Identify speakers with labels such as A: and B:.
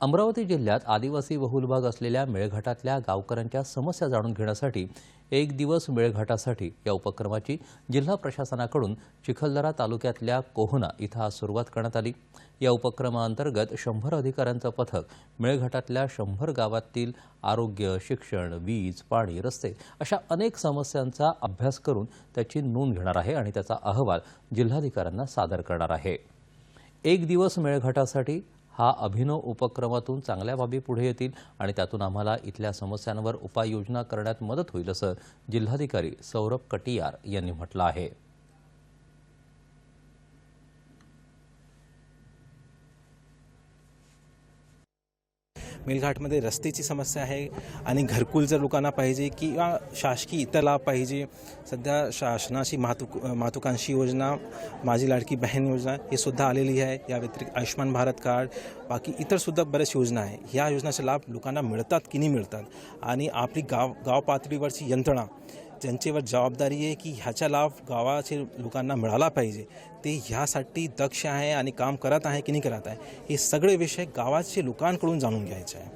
A: अमरावती जिल्ह्यात आदिवासी बहुल भाग असलेल्या मेळघाटातल्या गावकऱ्यांच्या समस्या जाणून घेण्यासाठी एक दिवस मेळघाटासाठी या उपक्रमाची जिल्हा प्रशासनाकडून चिखलदरा तालुक्यातल्या कोहना इथं आज सुरुवात करण्यात आली. या उपक्रमाअंतर्गत शंभर अधिकाऱ्यांचं पथक मेळघाटातल्या शंभर गावातील आरोग्य शिक्षण वीज पाणी रस्ते अशा अनेक समस्यांचा अभ्यास करून त्याची नोंद घेणार आहे आणि त्याचा अहवाल जिल्हाधिकाऱ्यांना सादर करणार आहे. एक दिवस मेळघाटासाठी हा अभिनव उपक्रमातून चांगल्या बाबी पुढे येतील आणि त्यातून आम्हाला इथल्या समस्यांवर उपाययोजना करण्यात मदत होईल असं जिल्हाधिकारी सौरभ कटियार यांनी म्हटलं आहे.
B: मेलघाटमध्ये रस्त्याची समस्या आहे आणि घरकुल जर लोकांना पाहिजे किंवा शासकीय इतर लाभ पाहिजे सध्या शासनाची मातुक मातुकांशी योजना माझी लाडकी बहीण योजना हे सुद्धा आलेली आहे. या व्यतिरिक्त आयुष्यमान भारत कार्ड बाकी इतरसुद्धा बऱ्याच योजना आहे. ह्या योजनाचे लाभ लोकांना मिळतात की नाही मिळतात? आणि आपली गाव गाव पातळीवरची यंत्रणा ज्यांच्यावर जबाबदारी आहे की ह्याचा लाभ गावाचे लोकांना मिळाला पाहिजे. ते ह्यासाठी दक्ष आहे आणि काम करत आहे की नाही करत आहे हे सगळे विषय गावाचे लोकांकडून जाणून घ्यायचे आहे.